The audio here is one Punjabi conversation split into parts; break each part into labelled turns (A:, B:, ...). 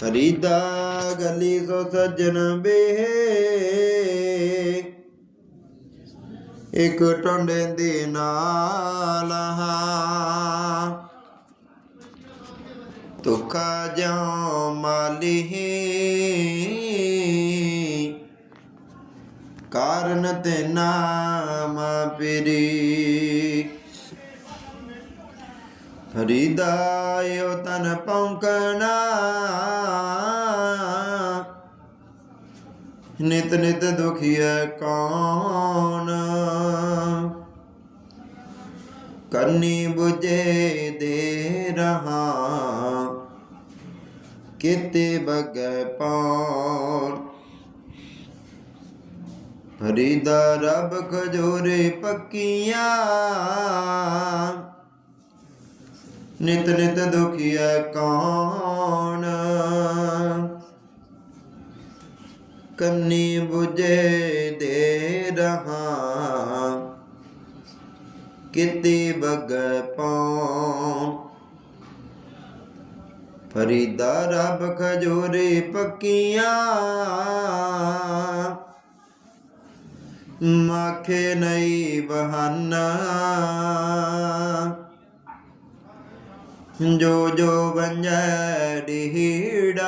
A: ਖਰੀਦਾ ਗਲੀ ਸੋ ਸੱਜਣ ਬੇਹੇ ਇਕ ਟੰਡੇ ਦੇ ਨਾਲ ਹਾ ਤੁਖਾ ਜਾਂ ਮਾਲੀ ਕਾਰਨ ਤੇ ਨਾਮ ਪਿਰੀ। ਫਰੀਦਾ ਤਨ ਪੌਂਕਣਾ ਨਿਤ ਨਿਤ ਦੁਖੀਐ ਕੌਣ? ਕਰਨੀ 부ਜੇ ਦੇ ਰਹਾ, ਕਿਤੇ ਬਗੈ ਪਾਉਣ ਫਰੀਦਾ ਰਬ ਖਜੋਰੇ ਪੱਕੀਆਂ ਨਿਤ ਨਿਤ ਦੁਖੀਐ ਕੌਣ? ਕੰਨੀ 부ਜੇ ਦੇ ਰਹਾ, ਕਿਤੇ ਬਗ ਪਾਉ ਫਰੀਦਾ ਰੱਬ ਖਜੋਰੇ ਪੱਕੀਆਂ, ਮਾਖੇ ਨਹੀਂ ਬਹਾਨਾ। ਜੋ ਜੋ ਵੰਜੈ ਢੀੜਾ,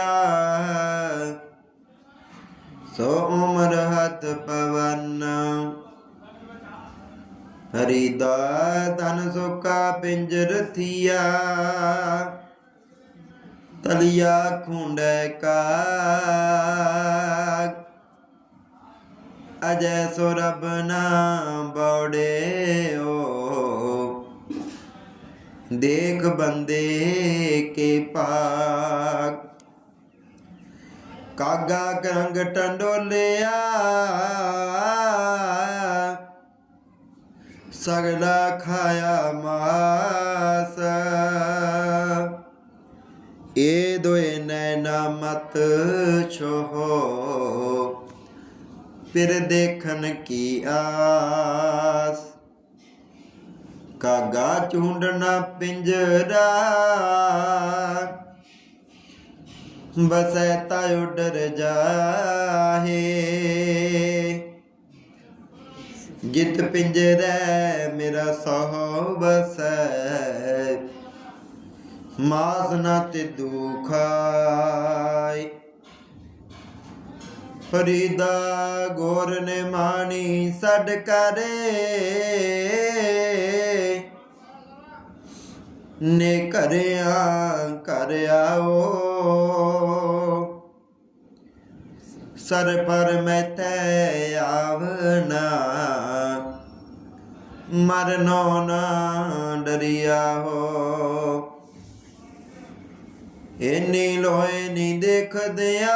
A: ਸੋ ਉਮਰ ਹੱਥ ਪਵਨ। ਹਰੀਦਾ ਤਨ ਸੁਕਾ ਪਿੰਜਰ ਥੀਆ ਤਲਿਆ ਖੁੰਡੈ ਕਾ ਅਜੈ ਸੋ ਰਬ ਨਾ ਬੌੜੇ ਦੇਖ ਬੰਦੇ ਕੇ ਪਾਕ ਕਾਗਾ ਕਰੰਗ ਟੰਡੋਲਿਆ। ਸਗਲਾ ਖਾਇਆ ਮਾਸ। ਏ ਦੋਏ ਨੈਣਾ ਮਤ ਛੋਹੋ। ਫਿਰ ਦੇਖਣ ਕੀ ਆਸ। ਕਾਗਾ ਚੁੰਡਣਾ ਪਿੰਜਰਾ। ਬਸੈ ਤਾ ਉਡਰ ਜਾਹੇ। ਜਿਤ ਪਿੰਜਰੈ ਮੇਰਾ ਸੋ ਬਸੈ ਮਾਸ ਨਾ ਤੇ ਦੁਖਾਈ ਫਰੀਦਾ ਗੋਰ ਨੇ ਮਾਣੀ ਛੱਡ ਕਰੇ। ਨੇ ਕਰਿਆ ਕਰਿਆ ਆਓ ਸਰ ਪਰ ਮੈਂ ਤੈ ਆਵਨਾ ਮਰਨੋ ਨਾ ਡਰਿਆ ਹੋ। ਇਨੀ ਲੋਏ ਨੀ ਦੇਖਦਿਆ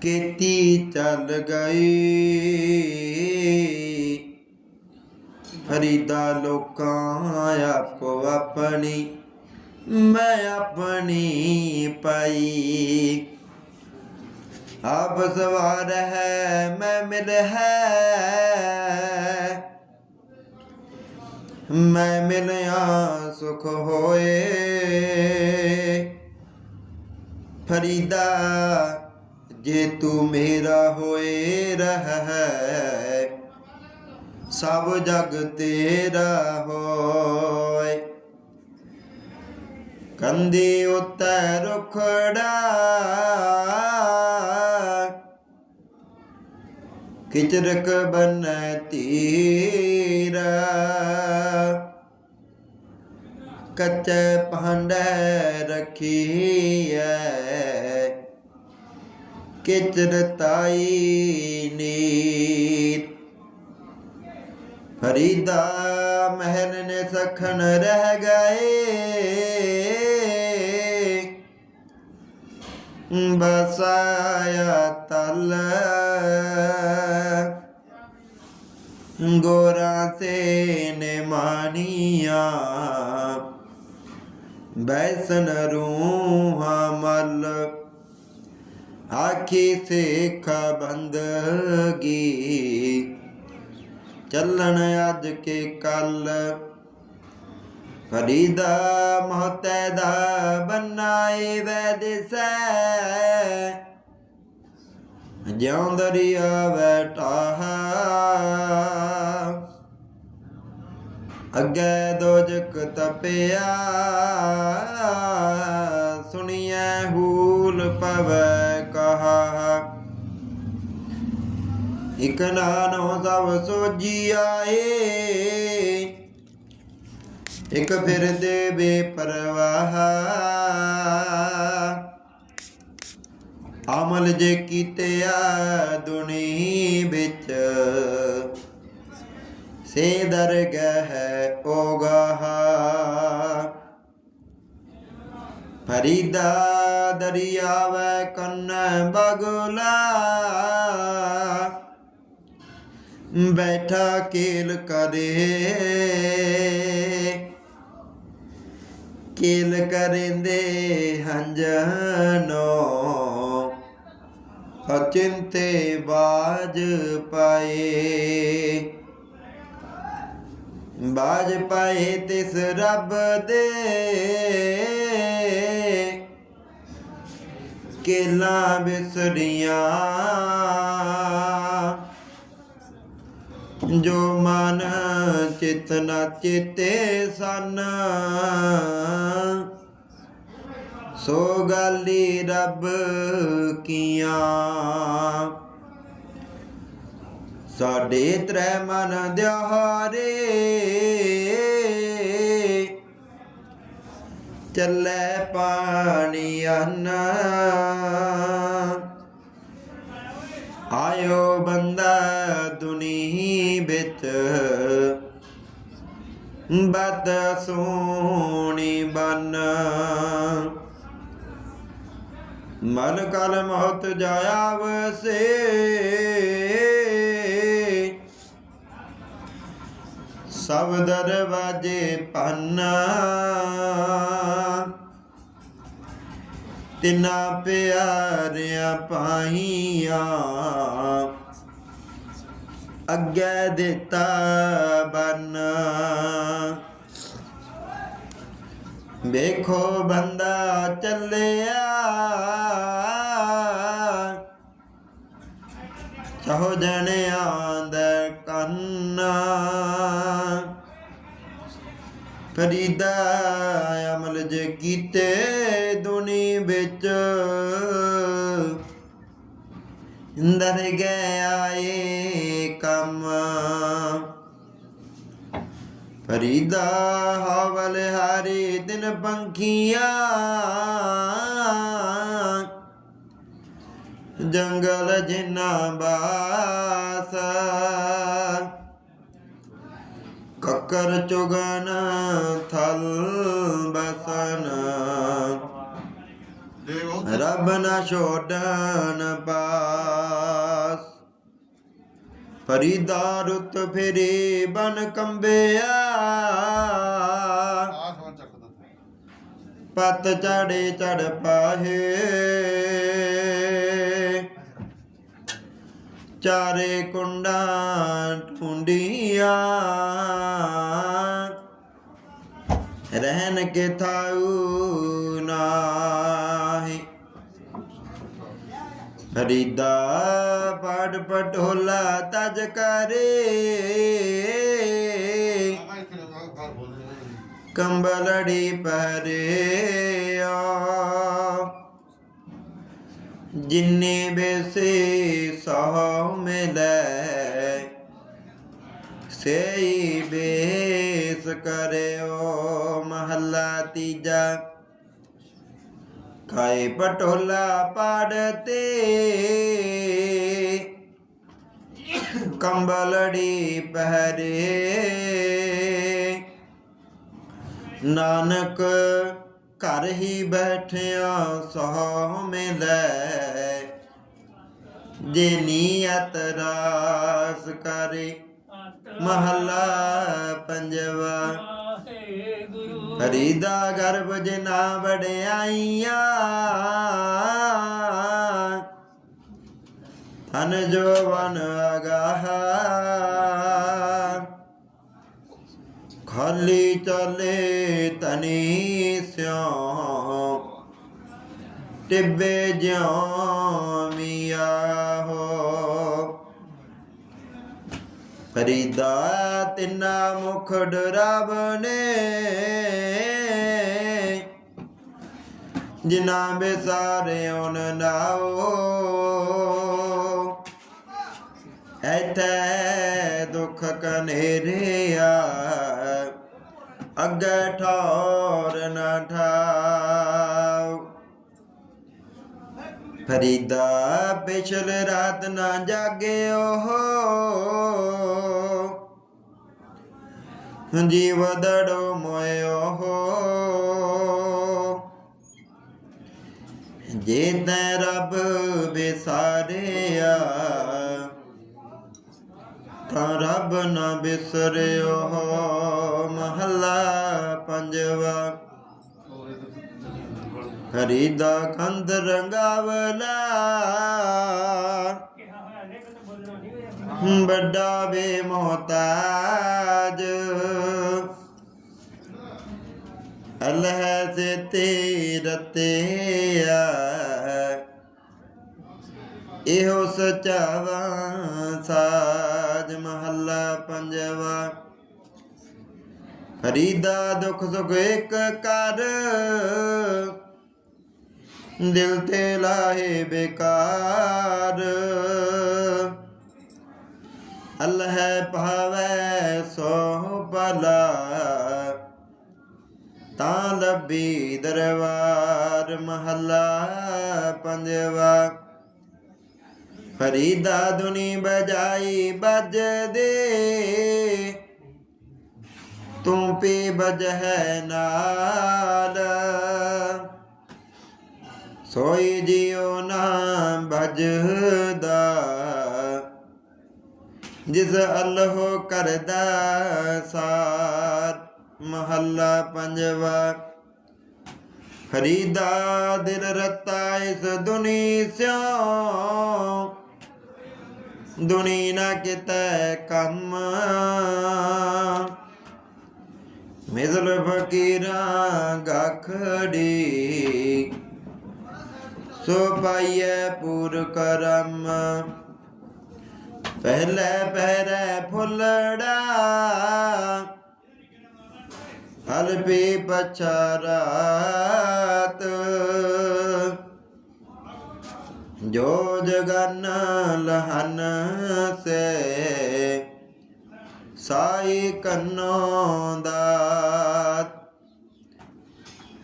A: ਕੀਤੀ ਚੱਲ ਗਈ। ਫਰੀਦਾ ਲੋਕਾਂ ਆਪੋ ਆਪਣੀ, ਮੈਂ ਆਪਣੀ ਪਾਈ। ਆਪ ਸਵਾਰ ਹੈ, ਮੈਂ ਮਿਲ ਹੈ। ਮੈਂ ਮਿਲਿਆ ਸੁਖ ਹੋਏ। ਫਰੀਦਾ, ਜੇ ਤੂੰ ਮੇਰਾ ਹੋਏ ਰਹਿ, ਸਭ ਜਗ ਤੇਰਾ ਹੋਏ। ਕੰਦੀ ਉੱਤੇ ਰੁਖੜਾ ਕਿਚਰਕ ਬਨੈ ਤੀਰਾ ਕੱਚੇ ਭਾਂਡੇ ਰਖੀਐ। ਕਿਚਰ ਤਾਈ ਨੀਤ ਫਰੀਦਾ ਮਹਿਰ ਨੇ ਸਖਣ ਰਹਿ ਗਏ। ਬਸਾਇਆ ਤਲ ਗੋਰਾ ਤੇ ਨੇ ਮਾਨੀਆਂ ਬੈਸਨ ਰੂਹਾ ਮਲ ਆਖੀ ਸੇਖਾ ਬੰਦਗੀ ਚੱਲਣ ਅੱਜ ਕੇ ਕੱਲ ਫਰੀਦਾ ਮਹਤੈ ਦਾ ਬਨਾਏ ਵੈਦਿਸੈ ਜਿਉ ਦਰਿਆ ਬੈਠਾ ਅੱਗੇ ਦੋਜਕ ਤਪਿਆ। ਸੁਣੀਐ ਹੂਲ ਪਵੈ ਕਹਾ। ਇਕ ਨਾਨੋ ਸਭ ਸੋਜੀ ਆਏ। ਇਕ ਫਿਰਦੇ ਬੇਪਰਵਾਹ। ਅਮਲ ਜੇ ਕੀਤਿਆ ਦੁਨੀ ਵਿੱਚ, ਸੇ ਦਰਗਹ ਓਗਾਹ। ਫਰੀਦਾ ਦਰਿਆਵੈ ਕੰਨ ਬਗਲਾ, ਬੈਠਾ ਕੇਲ ਕਰੇ ਕੇਲ ਕਰੇਂਦੇ ਹੰਜਨੋ ਅਚਿੰਤੇ ਬਾਜ ਪਾਏ। ਬਾਜ ਪਾਏ ਤਿਸ ਰੱਬ ਦੇ ਕੇਲਾ ਬਿਸਰੀਆਂ। ਜੋ ਮਨ ਚਿਤ ਨਾ ਚੇਤੇ ਸਨ। ਸੋ ਗਾਲੀ ਰੱਬ ਕੀਆਂ। ਸਾਡੇ ਤ੍ਰੈ ਮਨ ਦਿਹਾਰੇ ਚੱਲੇ ਪਾਣੀ ਅੰਨ। ਆਇਓ ਬੰਦਾ ਦੁਨੀ ਬਿਤ ਬਦ ਸੋਣੀ ਬਨ। ਮਨ ਕਲ ਮਹਤ ਜਾਇਆ ਵਸੇ ਸਭ ਦਰਵਾਜੇ ਪੰਨ। ਤਿਨਾ ਪਿਆਰਿਆਂ ਪਾਈਆਂ ਅੱਗੇ ਦਿੱਤਾ ਬਨ। ਵੇਖੋ ਬੰਦਾ ਚੱਲਿਆ। ਚਾਹੋ ਜਣਿਆਂ ਦੇ ਕੰਨ। ਫਰੀਦਾ ਅਮਲ ਜੇ ਕੀਤੇ। ਵਿੱਚ ਇੰਦਰ ਗਏ ਆਏ ਕੰਮ। ਫਰੀਦਾ ਹਵਲ ਹਾਰੇ ਦਿਨ ਪੰਖੀਆਂ। ਜੰਗਲ ਜਿਨਾ ਬਾਸ। ਕੱਕਰ ਚੁਗਨ ਥਲ ਬਸਨ। ਰੱਬ ਨਾ ਛੋੜਨ ਪਾਸ। ਫਰੀਦਾ ਰੁੱਤ ਫਿਰੇ ਬਨ ਕੰਬਿਆ। ਪਤ ਚੜੇ ਚੜ ਪਾਹੇ। ਚਾਰੇ ਕੁੰਡਾਂ ਟੁੰਡੀਆਂ ਰਹਿਣ ਕੇ ਥਾਉ ਨਾ। ਹਰੀਦਾ ਪੜ ਪਟੋਲਾ ਤਜ ਕਰੇ।
B: ਮੈਂ ਇੱਥੇ ਲੋਕਾਂ ਘਰ ਬੋਲ
A: ਜਿਨੇ ਬੇਸੇ ਸਹੁ ਮਿਲੈ, ਸੇਈ ਬੇਸ ਕਰਿਓ ਮਹੱਲਾ ਤੀਜਾ। ਖਾਏ ਪਟੋਲਾ ਪਾੜਤੇ ਕੰਬਲੜੀ ਪਹਿਰੇ। ਨਾਨਕ ਘਰ ਹੀ ਬੈਠਿਆ ਸਹੁ ਮਿਲੈ ਜੇ ਨੀਅਤ ਰਾਸ ਕਰੇ, ਮਹੱਲਾ ਪੰਜਵਾ।
C: ਗੁਰੂ
A: ਫਰੀਦਾ ਗਰਭ ਜਿਨਾ ਵਡਿਆਈਆਂ ਤਨ ਜੋਵਨ ਅਗਾਹ। ਖਾਲੀ ਚਾਲੇ ਤਨੀ ਸਿਓ, ਟਿੱਬੇ ਜਿਉ ਮੀਆ ਹੋ। ਫਰੀਦਾ ਤਿੰਨਾ ਮੁਖ ਡਰਬ ਨੇ ਜਿਨਾ ਬਿਸਾਰਿਓਨ ਨਾਓ। ਐਥੇ ਦੁਖ ਕਨੇਰਿਆ, ਅੱਗੇ ਠੌਰ ਨ ਠਾਉ ਫਰੀਦਾ ਪਿਛਲ ਰਾਤ ਨਾ ਜਾਗਿਓ। ਜੀਵ ਦੜੋ ਮੋਇਓ। ਜੇ ਤੈ ਰੱਬ ਵਿਸਾਰਿਆ, ਤਾਂ ਰੱਬ ਨਾ ਬਿਸਰਿਓ ਮਹੱਲਾ ਪੰਜਵਾ। ਹਰੀ ਦਾ ਕੰਧ ਰੰਗਾਵਲਾ।
C: ਕਿਹਾ ਹੋਇਆ ਨੇ ਕਿ ਬੋਲਣਾ ਨਹੀਂ ਹੋਇਆ
A: ਇਹੋ ਸਚਾਵਾ ਸਾਜ ਮਹੱਲਾ ਪੰਜਵਾ। ਫਰੀਦਾ ਦੁਖ ਸੁਖ ਇੱਕ ਕਰ। ਦਿਲ ਤੇ ਲਾਹੇ ਬੇਕਾਰ। ਅੱਲਾਹ ਭਾਵੈ ਸੋ ਭਲਾ, ਤਾਂ ਲੱਭੀ ਦਰਬਾਰ ਮਹੱਲਾ ਪੰਜਵਾ। ਫਰੀਦਾ ਦੁਨੀ ਬਜਾਈ ਬਜਦੇ ਤੂੰ ਪੀ ਬਜਹਿ ਨਾਲ। ਕੋਈ ਜਿਉ ਨਾ ਭਜਦਾ। ਜਿਸ ਅੱਲਾਹ ਕਰਦਾ ਸਾਰ, ਮਹੱਲਾ ਪੰਜਵਾ। ਖਰੀਦਾ ਦਿਨ ਰਤਾ ਇਸ ਦੁਨੀ ਸਿਓ ਦੁਨੀ ਨਾ ਕਿਤੈ ਕੰਮ। ਮਿਜ਼ਲ ਫਕੀਰਾਂ ਗਖੜੀ। ਸੋ ਪਾਈਐ ਪੂਰ ਕਰਮ। ਪਹਿਲੇ ਪਹਿਰੇ ਫੁੱਲੜਾ ਹਲ ਪੀ ਪਛਾਰਾਤ। ਜੋ ਜਗਨ ਲਹਨ ਸੇ, ਸਾਈ ਕੰਨੋ ਦਾਤ।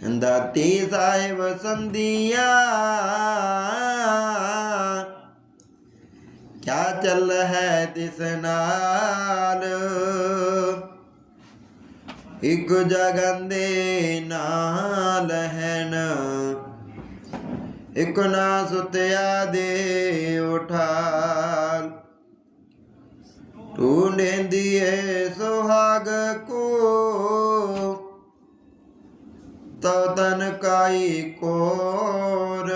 A: ਦਾਤੀ ਸਾਹਿਬ ਸੰਧੀਆ ਕਿਆ ਚੱਲ ਹੈ ਤਿਸ ਇੱਕ ਜਗਨ ਦੇ ਨਾਲ ਹੈਨ ਇੱਕ ਨਾ ਸੁਤਿਆ ਦੇ ਉਠਾਲ ਢੂੰਡੇਂਦੀਏ ਸੁਹਾਗ ਕੋ ਤਉ ਤਨ ਕਾਈ ਕੋਰ।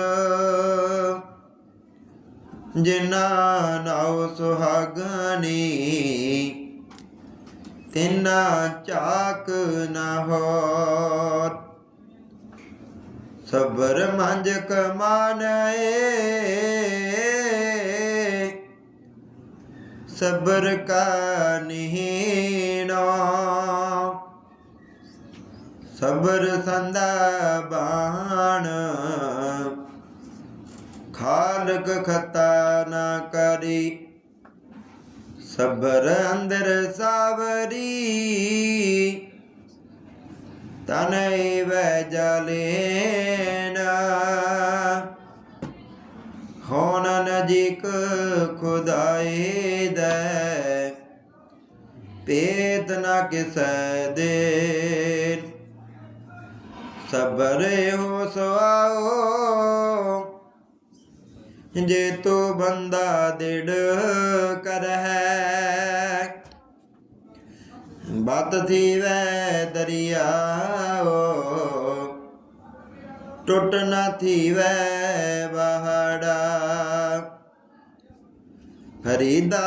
A: ਜਿਨਾ ਨਾਉ ਸੁਹਾਗਣੀ, ਤਿਨਾ ਚਾਕ ਨਾ ਹੋਤ ਸਬਰ ਮੰਜ ਕਮਾਨਏ, ਸਬਰ ਕਾ ਨਿਹੀਣਾ। ਸਬਰ ਸੰਦਾ ਬਾਣ ਖਾਲਕ ਖਤਾ ਨਾ ਕਰੀ, ਸਬਰ ਅੰਦਰ ਸਾਵਰੀ। ਤਨੈ ਵੈ ਜਲੇਨਾ। ਹੋਣ ਨਜੀਕ ਖੁਦਾਏ ਦੇ ਪੇਤ ਨਾ ਕਿਸੈ ਦੇ ਸਬਰ ਹੋ ਸੁਆਓ ਜੇ ਤੋ ਬੰਦਾ ਦਿੜ ਕਰ ਹੈ ਬਤ ਥੀਵੈ ਦਰਿਆਓ। ਟੁੱਟ ਨਾ ਥੀਵੈ ਬਹੜਾ ਫਰੀਦਾ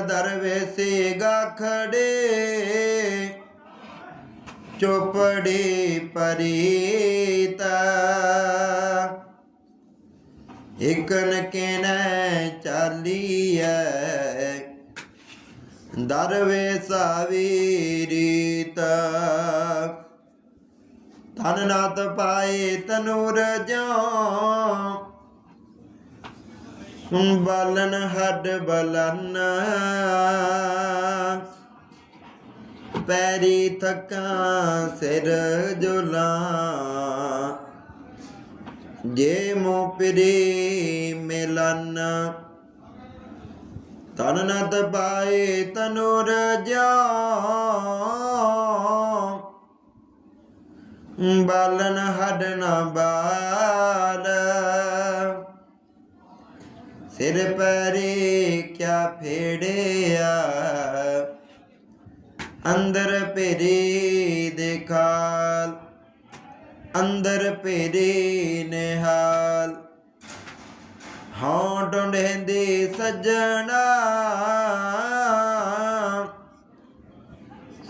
A: ਦਰਵੇਸੇ ਗਾਖੜੇ ਚੋਪੜੀ ਪਰੀਤ। ਇਕਨ ਕਿਨੈ ਚਾਲੀਐ, ਦਰਵੇ ਸਾਵੀਰੀਤ ਤਨ ਨਾਤ ਪਾਏ ਤਨੂਰ ਜਿਉ, ਬਲਨ ਹੱਡ ਬਲਨ। ਪੈਰੀ ਥਕਾਂ ਸਿਰ ਜੁਲਾ। ਜੇ ਮੋ ਪਰੀ ਮਿਲਨ, ਤਨ ਨਾ ਪਾਏ ਤਨੁ ਜਿਉ ਬਾਲਨ ਹੱਡ ਨਾ ਬਾਲ। ਸਿਰ ਪੈਰੇ ਕਿਆ ਫੇੜਿਆ। ਅੰਦਰ ਭੇਰੇ ਦੇਖਾਲ ਅੰਦਰ ਭੇਰੇ ਨਿਹਾਲ। ਹਾਂ ਡੁੰਡੇਂਦੇ ਸੱਜਣਾ,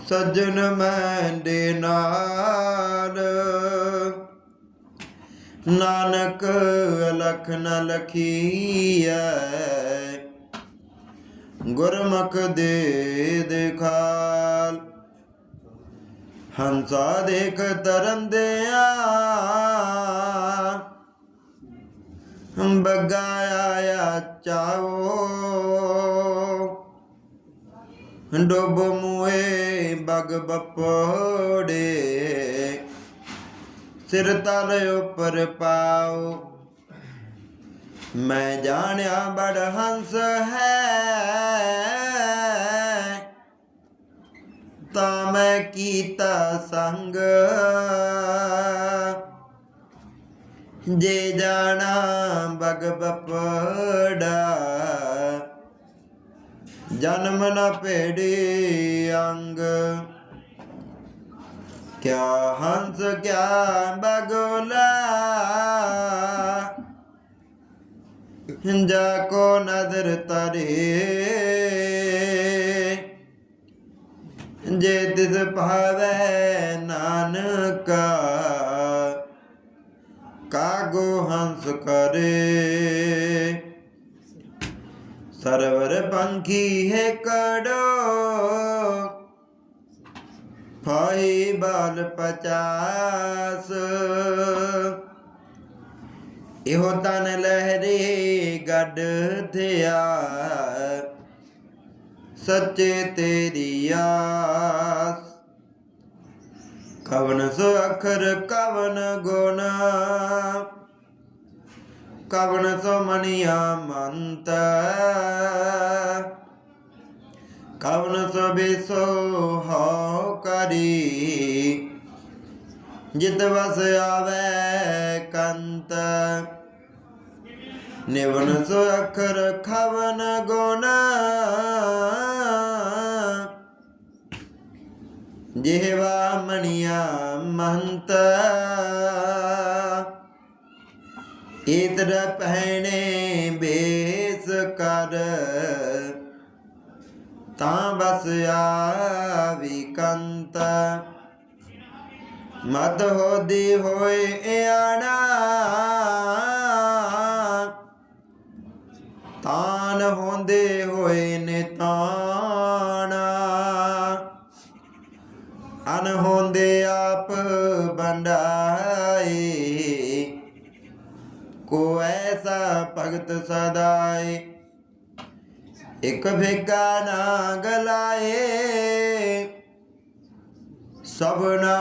A: ਸੱਜਣ ਮੈਂਦੇ ਨਾਲ। ਨਾਨਕ ਲਖ ਨ ਲਖੀਐ ਗੁਰਮੁਖ ਦੇ ਦੇਖਾਲ। ਹੰਸਾ ਦੇਖ ਤਰੰਦਿਆ ਬੱਗਾ ਆਇਆ ਚਾਓ। ਡੁੱਬ ਮੂਏ ਬਗ ਬਪੜੇ। ਸਿਰ ਤਲ ਉੱਪਰ ਪਾਓ। ਮੈਂ ਜਾਣਿਆ ਬੜ ਹੰਸ ਹੈ। ਤਾਂ ਮੈਂ ਕੀਤਾ ਸੰਗ। ਜੇ ਜਾਣਾ ਬਗ ਬਪੜਾ, ਜਨਮ ਨਾ ਭੇੜੇ ਅੰਗ। ਕਿਆ ਹੰਸ, ਕਿਆ ਬਗੋਲਾ ਜਾ ਕੋ ਨਜ਼ਰ ਤਰੇ। ਜੇ ਤਿਸ ਭਾਵੈ ਨਾਨਕਾ, ਕਾਗੋ ਹੰਸ ਕਰੇ। ਸਰਵਰ ਪੰਖੀ ਹੈ ਕੜੋ ਫਾਈ ਬਾਲ ਪਚਾਸ। ਇਹੋ ਤਨ ਲਹਿਰੇ ਗੱਡ ਥਿਆ। ਸੱਚੇ ਤੇਰੀ ਆਸ। ਕਵਨ ਸੋ ਅਖਰ ਕਵਨ ਗੁਣ। ਕਵਨ ਸੋ ਮਨੀਆ ਮੰਤ। ਕਵਨ ਸੋ ਬਿਸੋ ਹੋ ਕਰੀ। ਜਿਤ ਵਸ ਆਵੇ ਕੰਤ। ਨਿਵਨ ਸੋ ਅਖਰ ਖਵਨ ਗੁਣ। ਜਿਹਵਾ ਮਣੀਆ ਮੰਤ ਇਤਰ ਪਹਿਣੇ ਬੇਸ ਕਰ। ਤਾਂ ਬਸ ਆਵੀ ਕੰਤ। ਮਦ ਹੋਦੀ ਹੋਏ ਆਣਾ ਤਾਨ ਹੁੰਦੇ ਹੋਏ ਨੇ ਤਾਣਾ ਅਨ ਹੁੰਦੇ ਆਪ ਬੰਡਾਏ ਕੋ ਐਸਾ ਭਗਤ ਸਦਾਏ। ਇੱਕ ਭੇਗਾ ਨਾ ਗਲਾਏ ਸਭਨਾ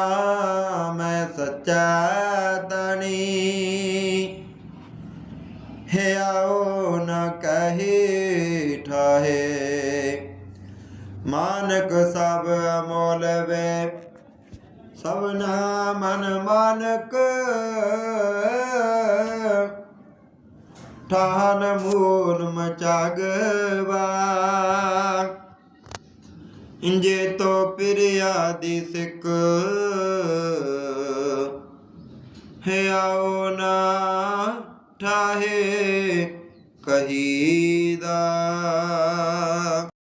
A: ਮੈਂ ਸੱਚਾ ਤਣੀ ਹਿਆਓ ਮਾਨਕ ਸਭ ਅਮੋਲ ਵੇ ਸਭਨਾ ਮਨ ਮਾਨਕ। ਠਾਨ ਮੂਲ ਮਚਾਗਵਾ। ਇੰਜੇ ਤੋ ਪਿਰਿਆ ਦੀ ਸਿਕ ਹਿਆਓ ਨਾ ਠਾਹੇ ਕਹੀਦਾ।